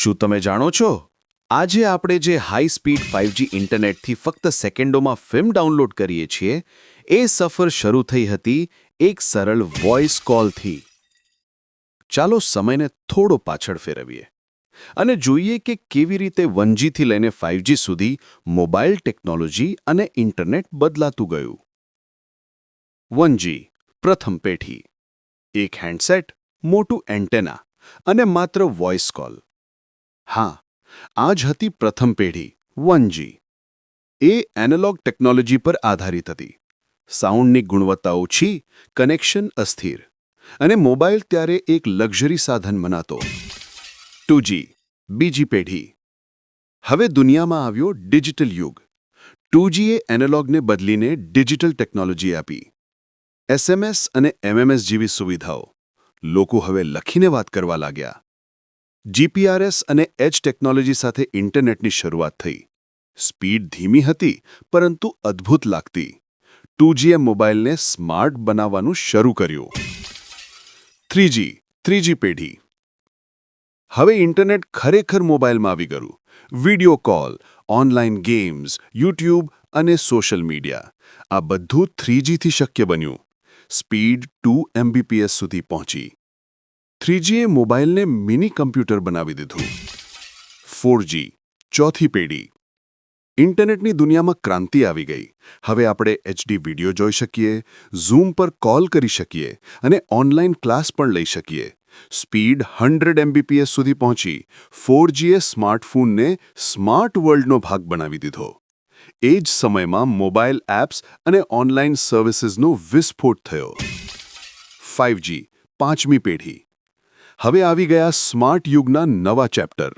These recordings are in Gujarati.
શું તમે જાણો છો? આજે આપણે જે હાઈ સ્પીડ ફાઇવજી ઇન્ટરનેટથી ફક્ત સેકન્ડોમાં ફિલ્મ ડાઉનલોડ કરીએ છીએ, એ સફર શરૂ થઈ હતી એક સરળ વોઇસ કોલથી ચાલો સમયને થોડો પાછળ ફેરવીએ અને જોઈએ કે કેવી રીતે વનજીથી લઈને ફાઇવજી સુધી મોબાઈલ ટેકનોલોજી અને ઇન્ટરનેટ બદલાતું ગયું. વનજી પ્રથમ પેઢી. એક હેન્ડસેટ મોટું એન્ટેના અને માત્ર વોઇસ કોલ હા, આ જ હતી પ્રથમ પેઢી વનજી એ એનાલોગ ટેકનોલોજી પર આધારિત હતી. સાઉન્ડની ગુણવત્તા ઓછી, કનેક્શન અસ્થિર, અને મોબાઈલ ત્યારે એક લક્ઝરી સાધન મનાતો. ટુજી બીજી પેઢી. હવે દુનિયામાં આવ્યો ડિજિટલ યુગ. ટુજીએ એનાલોગને બદલીને ડિજિટલ ટેકનોલોજી આપી. એસએમએસ અને એમએમએસ જેવી સુવિધાઓ. લોકો હવે લખીને વાત કરવા લાગ્યા. જીપીઆરએસ અને એચ ટેકનોલોજી સાથે ઇન્ટરનેટની શરૂઆત થઈ. સ્પીડ ધીમી હતી, પરંતુ અદ્ભુત લાગતી. ટુજીએ મોબાઈલને સ્માર્ટ બનાવવાનું શરૂ કર્યું. થ્રીજી ત્રીજી પેઢી. હવે ઇન્ટરનેટ ખરેખર મોબાઈલમાં આવી ગયું. Video call online games, YouTube અને સોશિયલ મીડિયા. આ બધું થ્રીજીથી શક્ય બન્યું. સ્પીડ ટુ એમબીપીએસ સુધી પહોંચી. થ્રીજીએ મોબાઈલને મિની કમ્પ્યુટર બનાવી દીધું. ફોરજી ચોથી પેઢી. ઇન્ટરનેટની દુનિયામાં ક્રાંતિ આવી ગઈ. હવે આપણે એચડી વીડિયો જોઈ શકીએ, ઝૂમ પર કોલ કરી શકીએ અને ઓનલાઈન ક્લાસ પણ લઈ શકીએ. સ્પીડ હંડ્રેડ એમબીપીએસ સુધી પહોંચી ફોરજીએ સ્માર્ટફોનને સ્માર્ટ વર્લ્ડનો ભાગ બનાવી દીધો. એ જ સમયમાં મોબાઈલ એપ્સ અને ઓનલાઈન સર્વિસીસનો વિસ્ફોટ થયો. ફાઇવજી પાંચમી પેઢી. હવે આવી ગયા સ્માર્ટ યુગના નવા ચેપ્ટર.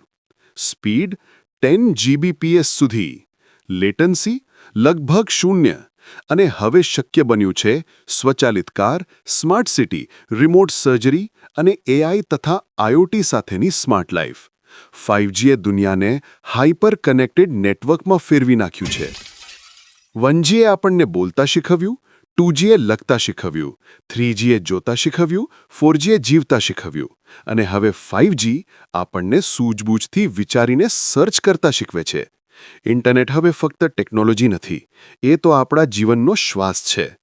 સ્પીડ ટેન જીબીપીએસ સુધી. લેટન્સી લગભગ શૂન્ય. અને હવે શક્ય બન્યું છે સ્વચાલિત car, smart city, remote surgery અને એઆઈ તથા આઈઓટી સાથેની સ્માર્ટ લાઈફ. ફાઇવજીએ દુનિયાને હાઇપર કનેક્ટેડ નેટવર્કમાં ફેરવી નાખ્યું છે. વનજીએ આપણને બોલતા શીખવ્યું ટુજીએ લખતા શીખવ્યું, થ્રીજીએ જોતા શીખવ્યું, ફોરજીએ જીવતા શીખવ્યું. અને હવે ફાઇવજી આપણને સૂઝબૂછથી વિચારીને સર્ચ કરતા શીખવે છે. ઇન્ટરનેટ હવે ફક્ત ટેકનોલોજી નથી, એ તો આપણા જીવનનો શ્વાસ છે.